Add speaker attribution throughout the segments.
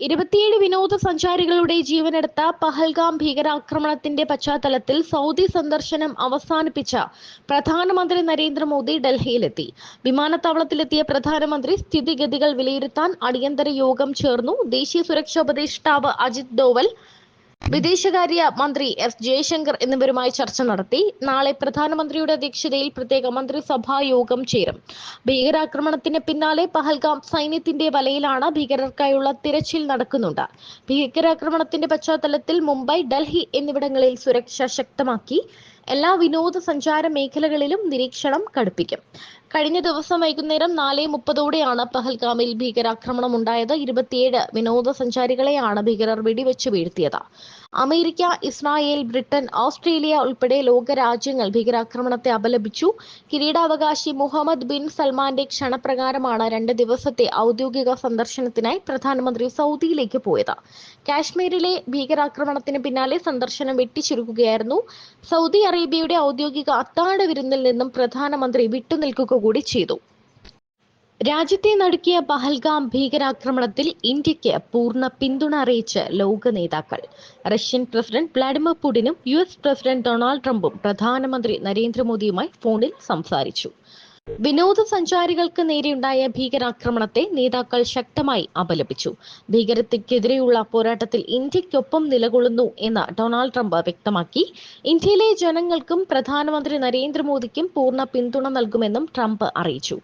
Speaker 1: ഇരുപത്തിയേഴ് വിനോദസഞ്ചാരികളുടെ ജീവനെടുത്ത പഹൽഗാം ഭീകരാക്രമണത്തിന്റെ പശ്ചാത്തലത്തിൽ സൗദി സന്ദർശനം അവസാനിപ്പിച്ച പ്രധാനമന്ത്രി നരേന്ദ്രമോദി ഡൽഹിയിലെത്തി. വിമാനത്താവളത്തിലെത്തിയ പ്രധാനമന്ത്രി സ്ഥിതിഗതികൾ വിലയിരുത്താൻ അടിയന്തര യോഗം ചേർന്നു. ദേശീയ സുരക്ഷാ ഉപദേഷ്ടാവ് അജിത് ഡോവൽ വിദേശകാര്യ മന്ത്രി എസ് ജയശങ്കർ എന്നിവരുമായി ചർച്ച നടത്തി. നാളെ പ്രധാനമന്ത്രിയുടെ അധ്യക്ഷതയിൽ പ്രത്യേക മന്ത്രിസഭാ യോഗം ചേരും. ഭീകരാക്രമണത്തിന് പിന്നാലെ പഹൽഗാം സൈന്യത്തിന്റെ വലയിലാണ് ഭീകരർക്കായുള്ള തിരച്ചിൽ നടക്കുന്നുണ്ട്. ഭീകരാക്രമണത്തിന്റെ പശ്ചാത്തലത്തിൽ മുംബൈ ഡൽഹി എന്നിവിടങ്ങളിൽ സുരക്ഷ ശക്തമാക്കി. എല്ലാ വിനോദസഞ്ചാര മേഖലകളിലും നിരീക്ഷണം കടുപ്പിക്കും. കഴിഞ്ഞ ദിവസം വൈകുന്നേരം നാല് മുപ്പതോടെയാണ് പഹൽഗാമിൽ ഭീകരാക്രമണം ഉണ്ടായത്. ഇരുപത്തിയേഴ് വിനോദസഞ്ചാരികളെയാണ് ഭീകരർ വെടിവെച്ച് വീഴ്ത്തിയത്. അമേരിക്ക ഇസ്രായേൽ ബ്രിട്ടൻ ഓസ്ട്രേലിയ ഉൾപ്പെടെ ലോകരാജ്യങ്ങൾ ഭീകരാക്രമണത്തെ അപലപിച്ചു. കിരീടാവകാശി മുഹമ്മദ് ബിൻ സൽമാന്റെ ക്ഷണപ്രകാരമാണ് രണ്ട് ദിവസത്തെ ഔദ്യോഗിക സന്ദർശനത്തിനായി പ്രധാനമന്ത്രി സൗദിയിലേക്ക് പോയത്. കാശ്മീരിലെ ഭീകരാക്രമണത്തിന് പിന്നാലെ സന്ദർശനം വെട്ടിച്ചുരുക്കുകയായിരുന്നു. സൗദി അറേബ്യയുടെ ഔദ്യോഗിക അത്താഴ വിരുന്നിൽ നിന്നും പ്രധാനമന്ത്രി വിട്ടുനിൽക്കുക കൂടി ചെയ്തു. രാജ്യത്തെ നടുക്കിയ പഹൽഗാം ഭീകരാക്രമണത്തിൽ ഇന്ത്യയ്ക്ക് പൂർണ പിന്തുണ അറിയിച്ച് ലോക നേതാക്കൾ. റഷ്യൻ പ്രസിഡന്റ് വ്ളാഡിമിർ പുടിനും യു എസ് പ്രസിഡന്റ് ഡൊണാൾഡ് ട്രംപും പ്രധാനമന്ത്രി നരേന്ദ്രമോദിയുമായി ഫോണിൽ സംസാരിച്ചു. വിനോദസഞ്ചാരികൾക്ക് നേരെയുണ്ടായ ഭീകരാക്രമണത്തെ നേതാക്കൾ ശക്തമായി അപലപിച്ചു. ഭീകരതയ്ക്കെതിരെയുള്ള പോരാട്ടത്തിൽ ഇന്ത്യക്കൊപ്പം നിലകൊള്ളുന്നു എന്ന് ഡൊണാൾഡ് ട്രംപ് വ്യക്തമാക്കി. ഇന്ത്യയിലെ ജനങ്ങൾക്കും പ്രധാനമന്ത്രി നരേന്ദ്രമോദിക്കും പൂർണ പിന്തുണ നൽകുമെന്നും ട്രംപ് അറിയിച്ചു.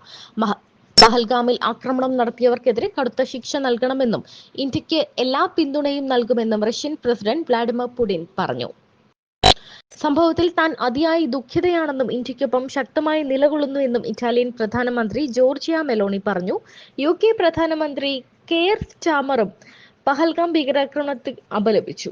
Speaker 1: പഹൽഗാമിൽ ആക്രമണം നടത്തിയവർക്കെതിരെ കടുത്ത ശിക്ഷ നൽകണമെന്നും ഇന്ത്യയ്ക്ക് എല്ലാ പിന്തുണയും നൽകുമെന്നും റഷ്യൻ പ്രസിഡന്റ് വ്ളാഡിമിർ പുടിൻ പറഞ്ഞു. സംഭവത്തിൽ താൻ അതിയായി ദുഃഖിതയാണെന്നും ഇന്ത്യക്കൊപ്പം ശക്തമായി നിലകൊള്ളുന്നു എന്നും ഇറ്റാലിയൻ പ്രധാനമന്ത്രി ജോർജിയ മെലോണി പറഞ്ഞു. യു കെ പ്രധാനമന്ത്രി കെയർ ചാമറും പഹൽഗാം ഭീകരാക്രമണത്തിൽ അപലപിച്ചു.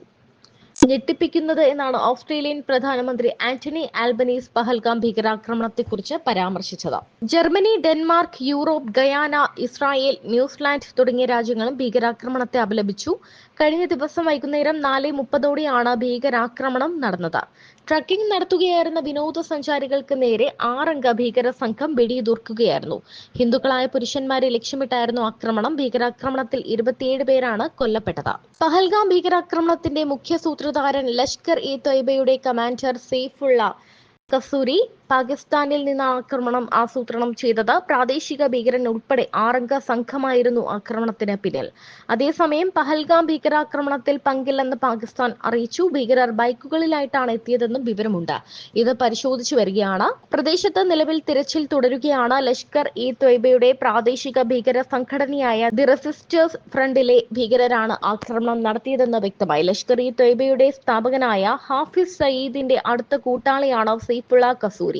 Speaker 1: ഞെട്ടിപ്പിക്കുന്നത് എന്നാണ് ഓസ്ട്രേലിയൻ പ്രധാനമന്ത്രി ആന്റണി ആൽബനീസ് പഹൽഗാം ഭീകരാക്രമണത്തെക്കുറിച്ച് പരാമർശിച്ചത്. Germany Denmark Europe Guyana Israel New Zealand തുടങ്ങിയ രാജ്യങ്ങളും ഭീകരാക്രമണത്തെ അപലപിച്ചു. കഴിഞ്ഞ ദിവസം വൈകുന്നേരം നാല് മുപ്പതോടെയാണ് ഭീകരാക്രമണം നടന്നത്. ട്രക്കിംഗ് നടത്തുകയായിരുന്ന വിനോദസഞ്ചാരികൾക്ക് നേരെ ആറംഗ ഭീകര സംഘം വെടിയുതിർക്കുകയായിരുന്നു. ഹിന്ദുക്കളായ പുരുഷന്മാരെ ലക്ഷ്യമിട്ടായിരുന്നു ആക്രമണം. ഭീകരാക്രമണത്തിൽ ഇരുപത്തിയേഴ് പേരാണ് കൊല്ലപ്പെട്ടത്. പഹൽഗാം ഭീകരാക്രമണത്തിന്റെ മുഖ്യ സൂത്രധാരൻ ലഷ്കർ ഇ തൊയ്ബയുടെ കമാൻഡർ സെയ്ഫുള്ള കസൂരി. പാകിസ്ഥാനിൽ നിന്ന് ആക്രമണം ആസൂത്രണം ചെയ്തത് പ്രാദേശിക ഭീകരൻ ഉൾപ്പെടെ ആറംഗ സംഘമായിരുന്നു ആക്രമണത്തിന് പിന്നിൽ. അതേസമയം പഹൽഗാം ഭീകരാക്രമണത്തിൽ പങ്കില്ലെന്ന് പാകിസ്ഥാൻ അറിയിച്ചു. ഭീകരർ ബൈക്കുകളിലായിട്ടാണ് എത്തിയതെന്നും വിവരമുണ്ട്. ഇത് പരിശോധിച്ചു വരികയാണ്. പ്രദേശത്ത് നിലവിൽ തിരച്ചിൽ തുടരുകയാണ്. ലഷ്കർ ഇ ത്വയ്ബയുടെ പ്രാദേശിക ഭീകര സംഘടനയായ ദി റെസിസ്റ്റേഴ്സ് ഫ്രണ്ടിലെ ഭീകരരാണ് ആക്രമണം നടത്തിയതെന്ന് വ്യക്തമായി. ലഷ്കർ ഇ ത്വയ്ബയുടെ സ്ഥാപകനായ ഹാഫിസ് സയീദിന്റെ അടുത്ത കൂട്ടാളിയാണ് സെയ്ഫുള്ള കസൂരി.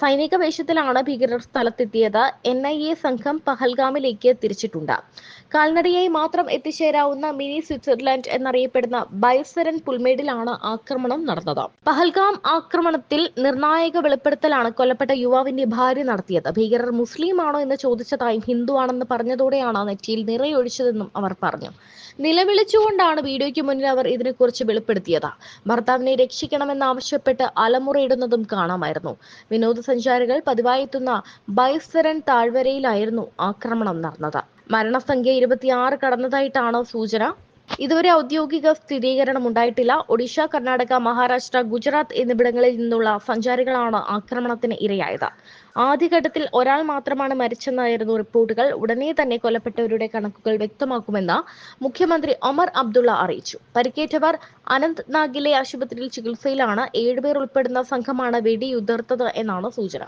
Speaker 1: സൈനിക വേഷത്തിലാണ് ഭീകരർ സ്ഥലത്തെത്തിയത്. എൻ ഐ എ സംഘം പഹൽഗാമിലേക്ക് തിരിച്ചിട്ടുണ്ട്. കാൽനടയായി മാത്രം എത്തിച്ചേരാവുന്ന മിനി സ്വിറ്റ്സർലാൻഡ് എന്നറിയപ്പെടുന്ന ബൈസരൻ പുൽമേടിലാണ് ആക്രമണം നടന്നത്. പഹൽഗാം ആക്രമണത്തിൽ നിർണായക വെളിപ്പെടുത്തലാണ് കൊല്ലപ്പെട്ട യുവാവിന്റെ ഭാര്യ നടത്തിയത്. ഭീകരർ മുസ്ലിം ആണോ എന്ന് ചോദിച്ചതായും ഹിന്ദു ആണെന്ന് പറഞ്ഞതോടെയാണ് നെറ്റിയിൽ നിറയൊഴിച്ചതെന്നും അവർ പറഞ്ഞു. നിലവിളിച്ചുകൊണ്ടാണ് വീഡിയോയ്ക്ക് മുന്നിൽ അവർ ഇതിനെക്കുറിച്ച് വെളിപ്പെടുത്തിയത്. ഭർത്താവിനെ രക്ഷിക്കണമെന്നാവശ്യപ്പെട്ട് അലമുറയിടുന്നതും കാണാമായിരുന്നു. വിനോദസഞ്ചാരികൾ പതിവായി എത്തുന്ന ബൈസരൻ താഴ്വരയിലായിരുന്നു ആക്രമണം നടന്നത്. മരണസംഖ്യ ഇരുപത്തിയാറ് കടന്നതായിട്ടാണ് സൂചന? ഇതുവരെ ഔദ്യോഗിക സ്ഥിരീകരണം ഉണ്ടായിട്ടില്ല. ഒഡീഷ കർണാടക മഹാരാഷ്ട്ര ഗുജറാത്ത് എന്നിവിടങ്ങളിൽ നിന്നുള്ള സഞ്ചാരികളാണ് ആക്രമണത്തിന് ഇരയായത്. ആദ്യഘട്ടത്തിൽ ഒരാൾ മാത്രമാണ് മരിച്ചെന്നായിരുന്നു റിപ്പോർട്ടുകൾ. ഉടനെ തന്നെ കൊല്ലപ്പെട്ടവരുടെ കണക്കുകൾ വ്യക്തമാക്കുമെന്ന് മുഖ്യമന്ത്രി ഒമർ അബ്ദുള്ള അറിയിച്ചു. പരിക്കേറ്റവർ അനന്ത്നാഗിലെ ആശുപത്രിയിൽ ചികിത്സയിലാണ്. ഏഴുപേർ ഉൾപ്പെടുന്ന സംഘമാണ് വെടിയുതിർത്തത് എന്നാണ് സൂചന.